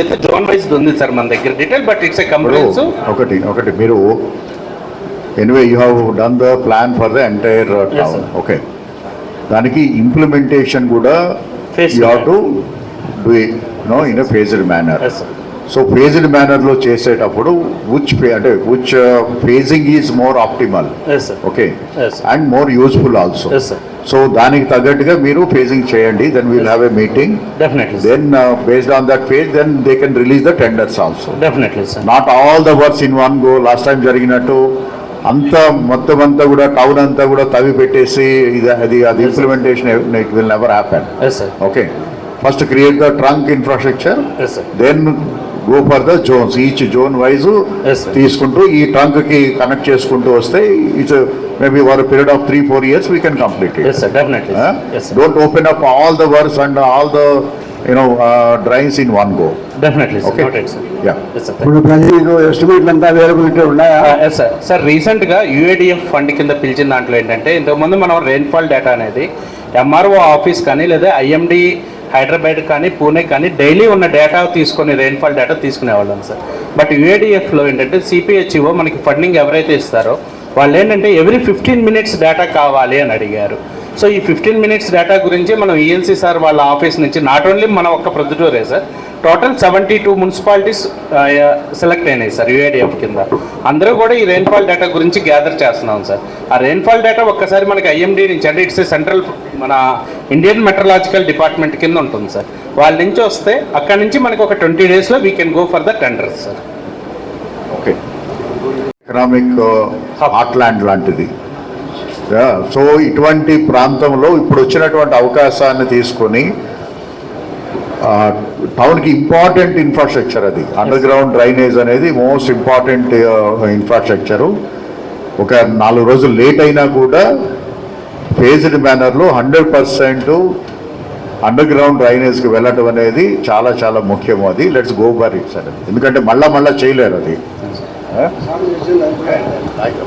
అయితే zone wise ఉంది sir మన దగ్గర. డీటెయిల్ బట్ ఇట్స్ ఒకటి ఒకటి మీరు anyway you have done the plan for the entire town. Okay దానికి ఇంప్లిమెంటేషన్ కూడా you have to. Do no in a phased manner yes sir so phased మేనర్లో చేసేటప్పుడు which అంటే which phasing is more optimal okay Yes, sir. And more useful also so దానికి తగ్గట్టుగా మీరు phasing చేయండి. Then we'll have a meeting definitely then based on that phase then they can release the tenders also definitely sir not all the works in one go last time జరిగినట్టు అంతా మొత్తం అంతా కూడా town అంతా కూడా తవి పెట్టేసి ఇది అది అది implementation will never happen okay first create the trunk infrastructure then go for the zones each zone wise. తీసుకుంటూ ఈ ట్రంక్కి కనెక్ట్ చేసుకుంటూ వస్తే it's maybe over period of three four years we can complete yes sir definitely yes sir don't open up all the works and all the you know drains in one go ఇప్పుడు ప్రజలకు ఎస్టిమేట్లు అంతా availability ఉన్నాయా? Yes sir sir రీసెంట్గా యూఏడిఎఫ్ fund కింద పిలిచిన దాంట్లో ఏంటంటే ఇంతకుముందు మనం రెయిన్ఫాల్ డేటా అనేది ఎంఆర్ఓ ఆఫీస్ కానీ లేదా ఐఎండి హైదరాబాద్ కానీ పూణే కానీ డైలీ ఉన్న డేటా తీసుకొని రెయిన్ఫాల్ డేటా తీసుకునేవాళ్ళం సార్. బట్ యూఏడిఎఫ్లో ఏంటంటే సిపిహెచ్ఓ మనకి ఫండింగ్ ఎవరైతే ఇస్తారో వాళ్ళు ఏంటంటే ఎవ్రీ ఫిఫ్టీన్ మినిట్స్ డేటా కావాలి అని అడిగారు. సో ఈ ఫిఫ్టీన్ మినిట్స్ డేటా గురించి మనం ఈఎన్సీ సార్ వాళ్ళ ఆఫీస్ నుంచి నాట్ ఓన్లీ మన ఒక్క ప్రొద్దుటూరే sir total seventy two municipalities select అయినాయి సార్ యూఏడిఎఫ్ కింద. అందరూ కూడా ఈ రెయిన్ఫాల్ డేటా గురించి గ్యాదర్ చేస్తున్నాం సార్ ఆ రెయిన్ఫాల్ డేటా ఒక్కసారి మనకి ఐఎండి నుంచి అంటే ఇట్స్ సెంట్రల్ మన ఇండియన్ మెట్రలాజికల్ డిపార్ట్మెంట్ కింద ఉంటుంది సార్ వాళ్ళ నుంచి వస్తే అక్కడ నుంచి మనకి ఒక ట్వంటీ డేస్లో we can go for the tenders sir okay economic heartland లాంటిది. సో ఇటువంటి ప్రాంతంలో ఇప్పుడు వచ్చినటువంటి అవకాశాన్ని తీసుకొని టౌన్కి ఇంపార్టెంట్ ఇన్ఫ్రాస్ట్రక్చర్ అది. అండర్ గ్రౌండ్ డ్రైనేజ్ అనేది మోస్ట్ ఇంపార్టెంట్ ఇన్ఫ్రాస్ట్రక్చరు. ఒక నాలుగు రోజులు లేట్ అయినా కూడా ఫేజ్డ్ మేనర్లో హండ్రెడ్ పర్సెంట్ అండర్ గ్రౌండ్ డ్రైనేజ్కి వెళ్ళటం అనేది చాలా చాలా ముఖ్యం అది. Let's go for it sir ఎందుకంటే మళ్ళా మళ్ళా చేయలేరు అది.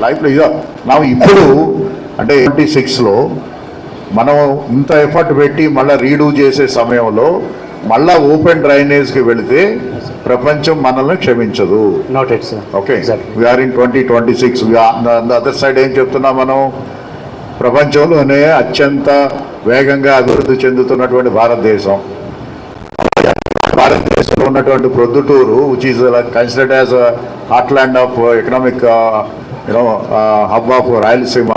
లైఫ్లో ఇదో. నా ఇప్పుడు అంటే ట్వంటీ సిక్స్లో మనం ఇంత ఎఫర్ట్ పెట్టి మళ్ళీ రీడూ చేసే సమయంలో మళ్ళా ఓపెన్ డ్రైనేజ్కి వెళితే ప్రపంచం మనల్ని క్షమించదు. Okay. We're in twenty twenty six other side ఏం చెప్తున్నాం మనం? ప్రపంచంలోనే అత్యంత వేగంగా అభివృద్ధి చెందుతున్నటువంటి భారతదేశం. భారతదేశంలో ఉన్నటువంటి Proddatur which is considered as heartland of economic you know hub of Rayalaseema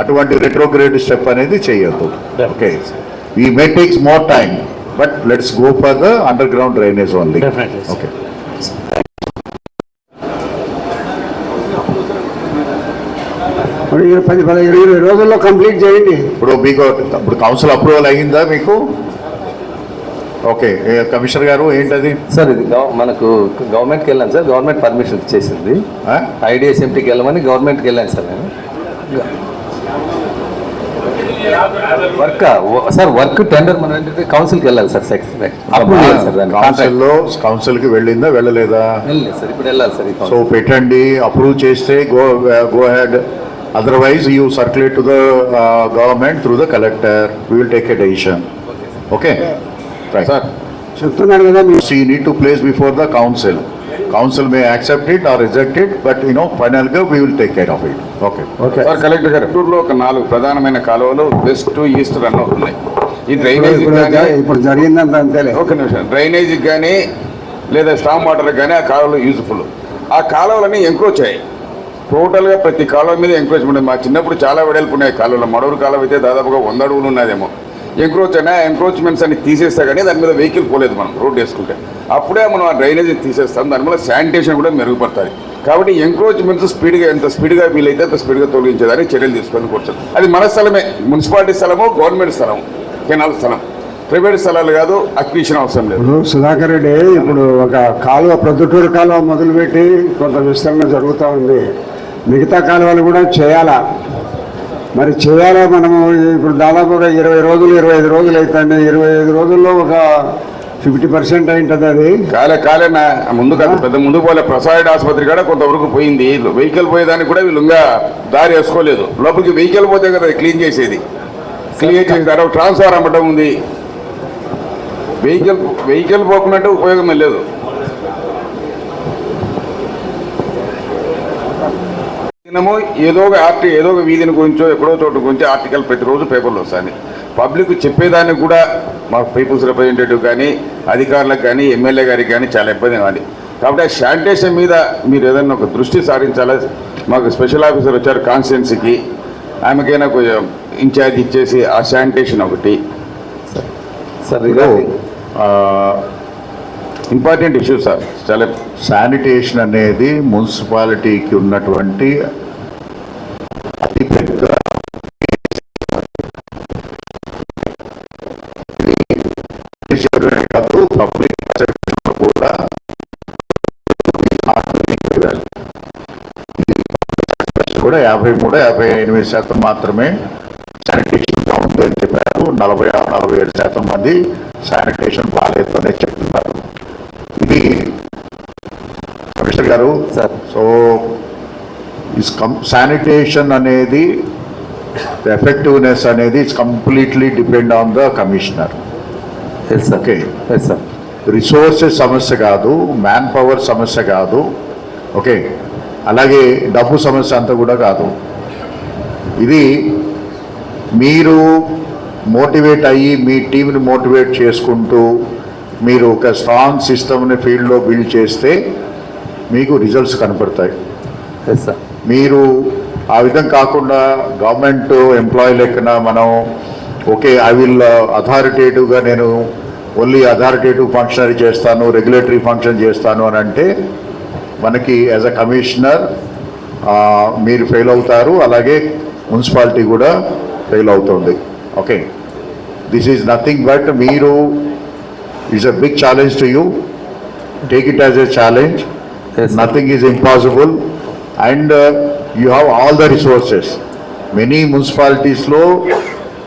అటువంటి రెట్రోగ్రేడ్ స్టెప్ అనేది చేయొద్దు. ఓకే ఈ may takes more time but let's go for the underground drainage only. Okay పది పదిహేను ఇరవై రోజుల్లో కంప్లీట్ చేయండి. ఇప్పుడు మీకు ఇప్పుడు కౌన్సిల్ అప్రూవల్ అయ్యిందా మీకు? ఓకే కమిషనర్ గారు ఏంటది? సార్ ఇది మనకు గవర్నమెంట్కి వెళ్ళాను సార్. గవర్నమెంట్ పర్మిషన్ ఇచ్చేసింది? ఐడిఎస్ఎంటీకి వెళ్ళమని గవర్నమెంట్కి వెళ్ళాను సార్ నేను. వర్క్ సార్ వర్క్ టెండర్ మనం ఏంటంటే కౌన్సిల్కి వెళ్ళాలి సార్ సెక్షన్ అప్రూవ్ చేయాలి సార్ దాన్ని. కౌన్సిల్లో కౌన్సిల్కి వెళ్ళిందా వెళ్ళలేదా? వెళ్ళలేదు సార్ ఇప్పుడు వెళ్ళాలి సార్ సో పెట్టండి అప్రూవ్ చేస్తే go go head otherwise you circulate to the government through the collector we will take a decision okay sir చెప్తున్నాను కదా మీ so you need to place before the council council may accept it or reject it but you know ఫైనల్గా we will take care of it okay okay sir collector గారు టూర్లో ఒక నాలుగు ప్రధానమైన కాలువలు west east run అవుతున్నాయి. ఈ drainage ఇప్పుడు జరిగిందంత అంతేలే. ఒక నిమిషం. డ్రైనేజీకి కానీ లేదా స్టామ్ వాటర్కి కానీ ఆ కాలువలు యూజ్ఫుల్. ఆ కాలువలన్నీ ఎంక్రోచ్ అయ్యాయి. టోటల్గా ప్రతి కాలువ మీద ఎంక్రోచ్మెంట్ మా చిన్నప్పుడు చాలా వెడల్పు ఉన్నాయి కాలువలు. మడూరు కాలువ అయితే దాదాపుగా వంద అడుగులు ఉన్నదేమో. ఎంక్రోచ్ అయినా ఎంక్రోచ్మెంట్స్ అన్ని తీసేస్తే కానీ దాని మీద వెహికల్ పోలేదు మనం రోడ్ వేసుకుంటే. అప్పుడే మనం ఆ డ్రైనేజ్ తీసేస్తాం దాని మీద శానిటేషన్ కూడా మెరుగుపడుతుంది. కాబట్టి ఎంక్రోచ్మెంట్స్ స్పీడ్గా ఎంత స్పీడ్గా వీలైతే అంత స్పీడ్గా తొలగించేదాన్ని చర్యలు తీసుకొని కూర్చొని అది మన స్థలమే మున్సిపాలిటీ స్థలము గవర్నమెంట్ స్థలం కెనాల్ స్థలం. ప్రైవేట్ స్థలాలు కాదు అక్విషన్ అవసరం లేదు. ఇప్పుడు సుధాకర్ రెడ్డి ఇప్పుడు ఒక కాలువ ప్రొద్దుటూరు కాలువ మొదలుపెట్టి కొంత విస్తరణ జరుగుతూ ఉంది. మిగతా కాలువలు కూడా చేయాలా? మరి చేయాలా మనము ఇప్పుడు దాదాపుగా ఇరవై రోజులు ఇరవై ఐదు రోజులు అవుతుంది ఇరవై ఐదు రోజుల్లో ఒక ఫిఫ్టీ పర్సెంట్ అయింటుంది అది. కాలే కాలే నా. ముందు కాదు పెద్ద ముందు పోలే. ప్రసాద్ ఆసుపత్రి కూడా కొంతవరకు పోయింది. వెహికల్ పోయేదానికి కూడా వీళ్ళు ఇంకా దారి వేసుకోలేదు. లోపలికి వెహికల్ పోతే కదా క్లీన్ చేసేది. క్లీన్ చేసిన తర్వాత ట్రాన్స్ఫార్ అమ్మటం ఉంది. వెహికల్ వెహికల్ పోకున్నట్టు ఉపయోగం లేదు. దినము ఏదో ఒక ఆర్టి ఏదో ఒక వీధిని గురించో ఎక్కడో చోటు గురించి ఆర్టికల్ ప్రతిరోజు పేపర్లో వస్తుంది పబ్లిక్ చెప్పేదానికి కూడా మా పీపుల్స్ రిప్రజెంటేటివ్ కానీ అధికారులకు కానీ ఎమ్మెల్యే గారికి కానీ చాలా ఇబ్బంది ఉంది కాబట్టి ఆ శానిటేషన్ మీద మీరు ఏదైనా ఒక దృష్టి సారించాలా? మాకు స్పెషల్ ఆఫీసర్ వచ్చారు కాన్స్టిట్యున్సీకి. ఆమెకైనా కొంచెం ఇన్ఛార్జ్ ఇచ్చేసి ఆ శానిటేషన్ ఒకటి. సార్ ఇంపార్టెంట్ ఇష్యూ సార్ చాలా శానిటేషన్ అనేది మున్సిపాలిటీకి ఉన్నటువంటి అతిపెద్ద కాదు పబ్లిక్ కూడా కూడా యాభై మూడు యాభై ఎనిమిది శాతం మాత్రమే శానిటేషన్ బాగుంది అని చెప్పారు. నలభై ఆరు నలభై ఏడు శాతం మంది శానిటేషన్ బాగాలేదు అనేది చెప్తున్నారు ఇది కమిషనర్ గారు. సో ఇస్ కం శానిటేషన్ అనేది ఎఫెక్టివ్నెస్ అనేది it's completely depend on the commissioner. Sir resources సమస్య కాదు మ్యాన్ పవర్ సమస్య కాదు. ఓకే. అలాగే డబ్బు సమస్య అంతా కూడా కాదు. ఇది మీరు మోటివేట్ అయ్యి మీ టీంని మోటివేట్ చేసుకుంటూ మీరు ఒక స్ట్రాంగ్ సిస్టమ్ని ఫీల్డ్లో బిల్డ్ చేస్తే మీకు రిజల్ట్స్ కనపడతాయి. మీరు ఆ విధంగా కాకుండా గవర్నమెంట్ ఎంప్లాయీ లెక్కన మనం ఓకే ఐ విల్ అథారిటేటివ్గా నేను ఓన్లీ అథారిటేటివ్ ఫంక్షనరీ చేస్తాను రెగ్యులేటరీ ఫంక్షన్ చేస్తాను అని అంటే మనకి యాజ్ అ కమిషనర్ మీరు ఫెయిల్ అవుతారు అలాగే మున్సిపాలిటీ కూడా ఫెయిల్ అవుతుంది. Okay this is nothing but మీరు is a big challenge to you take it as a challenge Yes, sir. nothing is impossible. And uh, you have all the resources. Many municipalities లో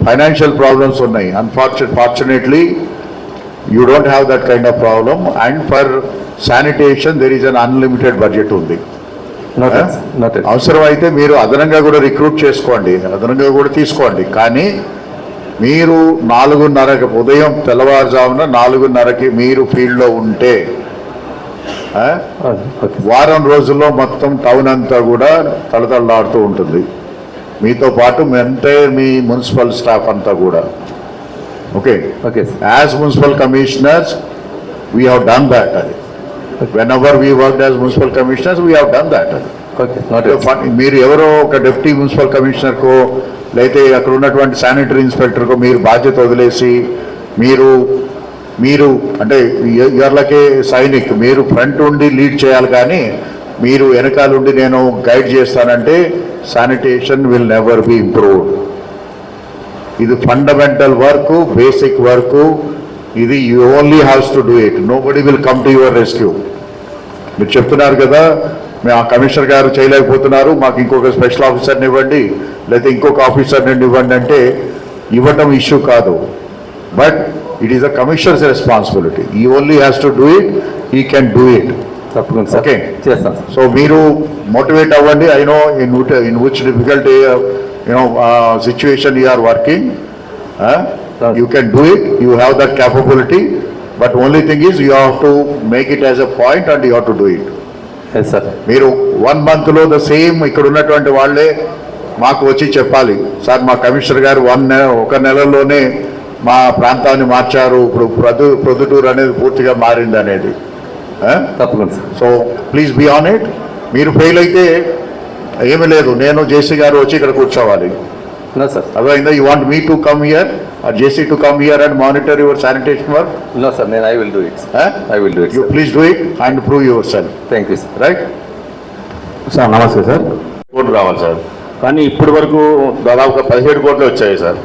financial problems ఉన్నాయి unfortunate fortunately you don't have that kind of problem and for sanitation there is un unlimited budget ఉంది. Not Huh? Not అవసరం అయితే మీరు అదనంగా కూడా recruit చేసుకోండి. అదనంగా కూడా తీసుకోండి. కానీ మీరు నాలుగున్నరకి ఉదయం తెల్లవారుజామున నాలుగున్నరకి మీరు ఫీల్డ్లో ఉంటే వారం రోజుల్లో మొత్తం టౌన్ అంతా కూడా తలతళలాడుతూ ఉంటుంది. మీతో పాటు ఎంటైర్ మీ మున్సిపల్ స్టాఫ్ అంతా కూడా. Okay? Okay. As municipal commissioners we have done that అది. Whenever we work as municipal commissioners we have done that అది. మీరు ఎవరో ఒక డిప్యూటీ మున్సిపల్ కమిషనర్కో లేకపోతే అక్కడ ఉన్నటువంటి శానిటరీ ఇన్స్పెక్టర్కో మీరు బాధ్యత వదిలేసి మీరు మీరు అంటే ఇయర్లకే సైనిక్ మీరు ఫ్రంట్ ఉండి లీడ్ చేయాలి కానీ మీరు వెనకాల ఉండి నేను గైడ్ చేస్తానంటే sanitation will never be improved. ఇది ఫండమెంటల్ వర్క్ బేసిక్ వర్క్ ఇది you only haves to do it. Nobody will come to your rescue. మీరు చెప్తున్నారు కదా మేము ఆ కమిషనర్ గారు చేయలేకపోతున్నారు మాకు ఇంకొక స్పెషల్ ఆఫీసర్ని ఇవ్వండి లేకపోతే ఇంకొక ఆఫీసర్ని ఇవ్వండి అంటే ఇవ్వటం ఇష్యూ కాదు. But it is the commissioner's responsibility he only has to do it he can do it తప్పకుండా. చేస్తాను సార్. సో మీరు మోటివేట్ అవ్వండి. I know in in which difficulty you know situation you are working you can do it you have that capability but only thing is you have to make it as a point and you have to do it sir మీరు one మంత్లో the same ఇక్కడ ఉన్నటువంటి వాళ్ళే మాకు వచ్చి చెప్పాలి. Sir మా commissioner గారు వన్ ఒక నెలలోనే మా ప్రాంతాన్ని మార్చారు. ఇప్పుడు ప్రొద్దు ప్రొద్దుటూరు అనేది పూర్తిగా మారింది అనేది. తప్పకుండా sir. So please be on it మీరు ఫెయిల్ అయితే ఏమీ లేదు. నేను జేసీ గారు వచ్చి ఇక్కడ కూర్చోవాలి. No sir. అర్థమైందా? You want me to come here or JC to come here and monitor your sanitation work no sir నేను I will do it I will do it you please do it and prove yourself thank you sir right sir namaste sir. కోట్లు రావాలి sir. కానీ ఇప్పటి వరకు దాదాపుగా పదిహేడు కోట్లు వచ్చాయి సార్.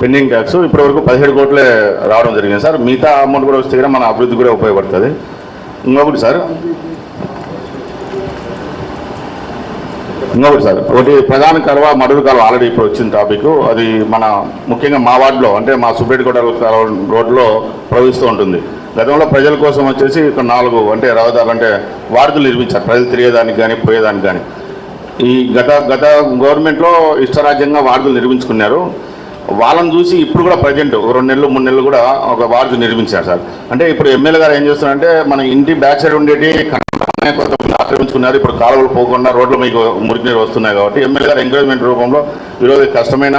పెండింగ్ ట్యాక్స్ ఇప్పటి వరకు పదిహేడు కోట్లే రావడం జరిగింది సార్. మిగతా అమౌంట్ కూడా వస్తే కూడా మన అభివృద్ధి కూడా ఉపయోగపడుతుంది. ఇంకొకటి సార్. ఇంకొకటి సార్. ఒకటి ప్రధాన కలవ మడుగు కలవ ఆల్రెడీ ఇప్పుడు వచ్చిన టాపిక్ అది మన ముఖ్యంగా మా వార్డులో అంటే మా సుబ్బేటికోట కలవ రోడ్లో ప్రవహిస్తూ ఉంటుంది. గతంలో ప్రజల కోసం వచ్చేసి ఇక్కడ నాలుగు అంటే రహదారులు అంటే వార్డులు నిర్మించారు. ప్రజలు తిరిగేదానికి కానీ పోయేదానికి కానీ ఈ గత గత గవర్నమెంట్లో ఇష్టరాజ్యంగా వార్డులు నిర్మించుకున్నారు. వాళ్ళని చూసి ఇప్పుడు కూడా ప్రజెంట్ రెండు నెలలు మూడు నెలలు కూడా ఒక వార్డు నిర్మించారు సార్. అంటే ఇప్పుడు ఎమ్మెల్యే గారు ఏం చేస్తున్నారంటే మన ఇంటి బ్యాక్ సైడ్ ఉండేటి కొంతమంది ఆక్రమించుకున్నారు. ఇప్పుడు కాలువలు పోకుండా రోడ్లు మీకు మురికి నీరు వస్తున్నాయి కాబట్టి ఎమ్మెల్యే గారు ఎంకరేజ్మెంట్ రూపంలో ఈరోజు కష్టమైన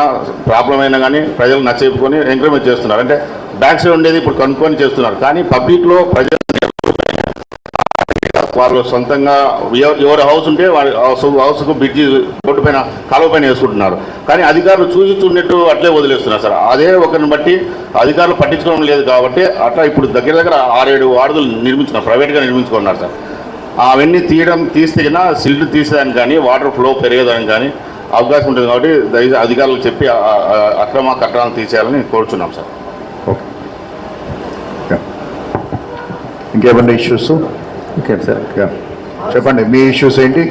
ప్రాబ్లం అయినా కానీ ప్రజలు నచ్చేపుకొని ఎంకరేజ్మెంట్ చేస్తున్నారు. అంటే బ్యాక్ సైడ్ ఉండేది ఇప్పుడు కనుక్కొని చేస్తున్నారు. కానీ పబ్లిక్లో ప్రజలు వాళ్ళు సొంతంగా ఎవరి హౌస్ ఉంటే వారి హౌస్ హౌస్కు బ్రిడ్జి రోడ్డు పైన కాలువ పైన వేసుకుంటున్నారు. కానీ అధికారులు చూసి చూడనట్టు అట్లే వదిలేస్తున్నారు సార్. అదే ఒకరిని బట్టి అధికారులు పట్టించుకోవడం లేదు కాబట్టి అట్లా ఇప్పుడు దగ్గర దగ్గర ఆరేడు వార్డులు నిర్మించుకున్నారు ప్రైవేట్గా నిర్మించుకున్నారు సార్. అవన్నీ తీయడం తీస్తే సిల్ట్ తీసేదానికి కానీ వాటర్ ఫ్లో పెరిగేదానికి కానీ అవకాశం ఉంటుంది కాబట్టి దయచేసి అధికారులకు చెప్పి అక్రమ కట్టడాలను తీసేయాలని కోరుచున్నాం సార్. ఓకే. ఇంకేమన్నా ఇష్యూస్ ఓకే సార్. చెప్పండి మీ ఇష్యూస్ ఏంటి?